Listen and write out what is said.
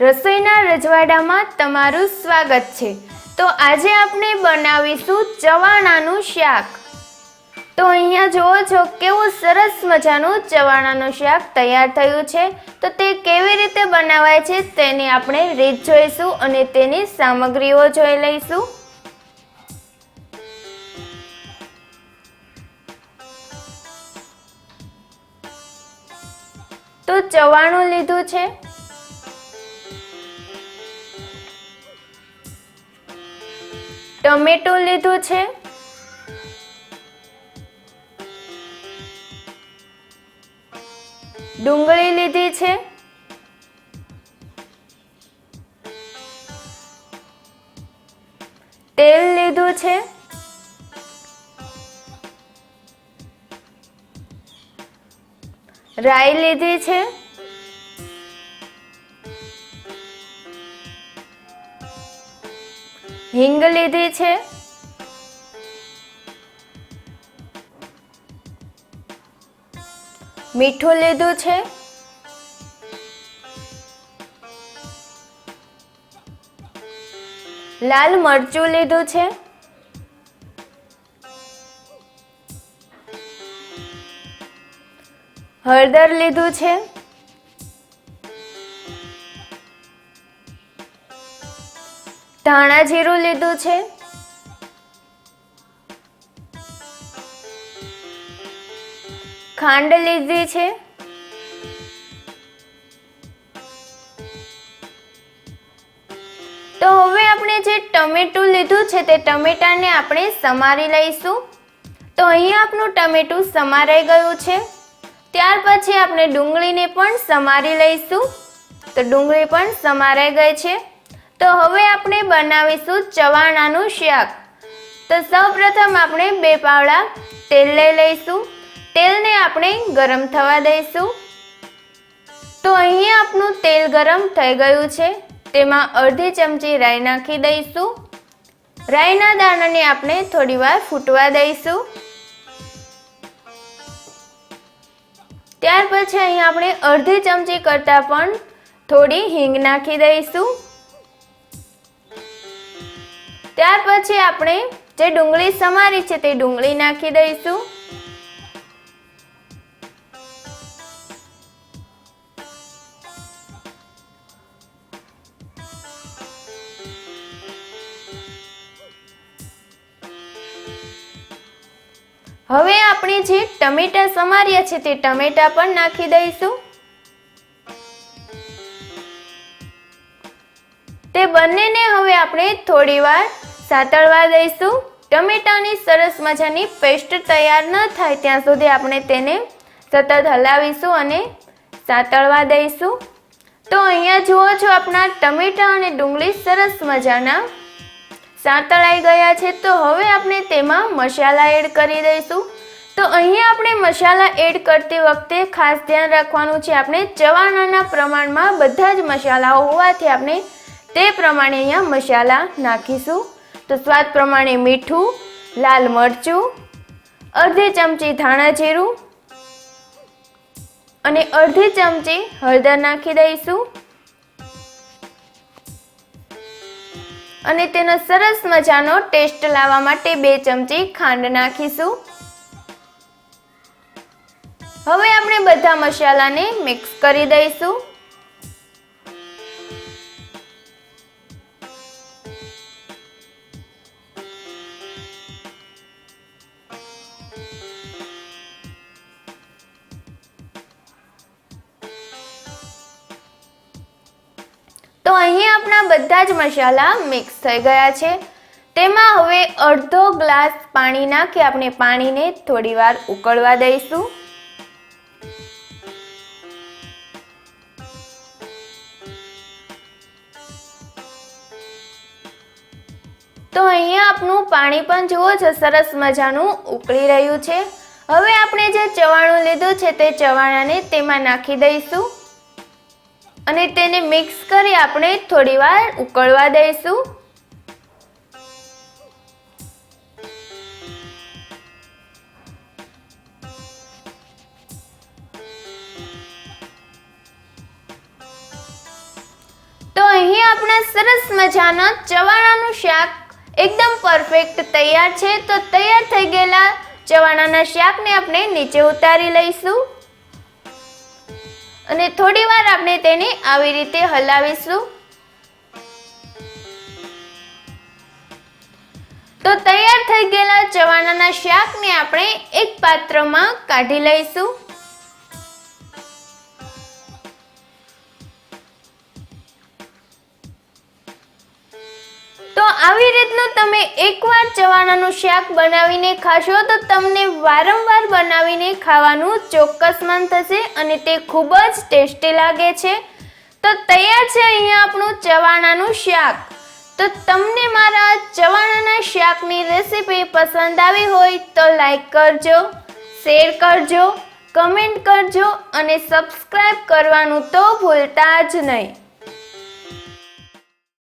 રસોઈના રજવાડામાં તમારું સ્વાગત છે. તો આજે આપણે બનાવીશું ચવાણાનું શાક. તો અહીંયા જુઓ છો કેવું સરસ મજાનું ચવાણાનું શાક તૈયાર થયું છે. તો તે કેવી રીતે બનાવાય છે તેની આપણે રીત જોઈશું અને તેની સામગ્રીઓ જોઈ લઈશું. તો ચવાણું લીધું છે. ટમેટું લીધું છે ડુંગળી લીધી છે તેલ લીધું છે રાઈ લીધી છે હિંગ લીધી છે. મીઠું લીધું છે. લાલ મરચું લીધું છે. હળદર લીધું છે. ધાણા જીરું લીધું છે. ખાંડ લીધી છે. તો હવે આપણે જે ટમેટું લીધું છે તે ટમેટાને આપણે સમારી લઈશું. તો અહીં આપણું ટમેટું સમારાઈ ગયું છે. ત્યાર પછી આપણે ડુંગળીને પણ સમારી લઈશું. તો ડુંગળી પણ સમારાઈ ગઈ છે. તો હવે આપણે બનાવીશું ચવાણાનું શાક. તો સૌપ્રથમ આપણે બે પાવડા તેલ લઈ લઈશું. તેલને આપણે ગરમ થવા દઈશું. તો અહીંયા આપણું તેલ ગરમ થઈ ગયું છે. તેમાં અડધી ચમચી રાઈ નાખી દઈશું. રાઈના દાણાને આપણે થોડીવાર ફૂટવા દઈશું. ત્યાર પછી અહીં આપણે અડધી ચમચી કરતાં પણ થોડી હિંગ નાખી દઈશું. ત્યાર પછી આપણે જે ડુંગળી સમારી છે તે ડુંગળી નાખી દઈશું. હવે આપણે જે ટમેટા સમાર્યા છે તે ટમેટા પણ નાખી દઈશું. તે બંનેને હવે આપણે થોડીવાર સાતળવા દઈશું. ટમેટાની સરસ મજાની પેસ્ટ તૈયાર ન થાય ત્યાં સુધી આપણે તેને સતત હલાવીશું અને સાતળવા દઈશું. તો અહીંયા જુઓ છો આપણા ટમેટા અને ડુંગળી સરસ મજાના સાતળાઈ ગયા છે. તો હવે આપણે તેમાં મસાલા એડ કરી દઈશું. તો અહીંયા આપણે મસાલા એડ કરતી વખતે ખાસ ધ્યાન રાખવાનું છે આપણે ચવાણાના પ્રમાણમાં બધા જ મસાલાઓ હોવાથી આપણે તે પ્રમાણે અહીંયા મસાલા નાખીશું. તો સ્વાદ પ્રમાણે મીઠું, લાલ મરચું, અડધી ચમચી ધાણા જીરું અને અડધી ચમચી હળદર નાખી દઈશું. અને તેનો સરસ મજાનો ટેસ્ટ લાવવા માટે બે ચમચી ખાંડ નાખીશું. હવે આપણે બધા મસાલાને મિક્સ કરી દઈશું. તો અહીં આપણા બધા જ મસાલા મિક્સ થઈ ગયા છે. તેમાં હવે અડધો ગ્લાસ પાણી નાખી આપણે પાણીને થોડીવાર ઉકળવા દઈશું. તો અહીંયા આપનું પાણી પણ જુઓ છો, સરસ મજાનું ઉકળી રહ્યું છે. હવે આપણે જે ચવાણું લીધું છે તે ચવાણાને તેમાં નાખી દઈશું. અને તેને મિક્સ કરી આપણે થોડીવાર ઉકળવા દઈશું. આપણા સરસ મજાના ચવાણાનું શાક એકદમ પરફેક્ટ તૈયાર છે. તો તૈયાર થઈ ગયેલા ચવાણાના શાકને આપણે નીચે ઉતારી લઈશું. અને થોડી વાર આપણે તેને આવી રીતે હલાવીશું. તો તૈયાર થઈ ગયેલા ચવાણાના શાકને આપણે એક પાત્રમાં કાઢી લઈશું. આવી રીતનું તમે એકવાર ચવાણાનું શાક બનાવીને ખાશો તો તમને વારંવાર બનાવીને ખાવાનું ચોક્કસ મન થશે અને તે ખૂબ જ ટેસ્ટી લાગે છે. તો તૈયાર છે અહીંયા આપણું ચવાણાનું શાક. તો તમને મારા ચવાણાના શાકની રેસીપી પસંદ આવી હોય તો લાઈક કરજો, શેર કરજો, કમેન્ટ કરજો અને સબસ્ક્રાઈબ કરવાનું તો ભૂલતા જ નહીં.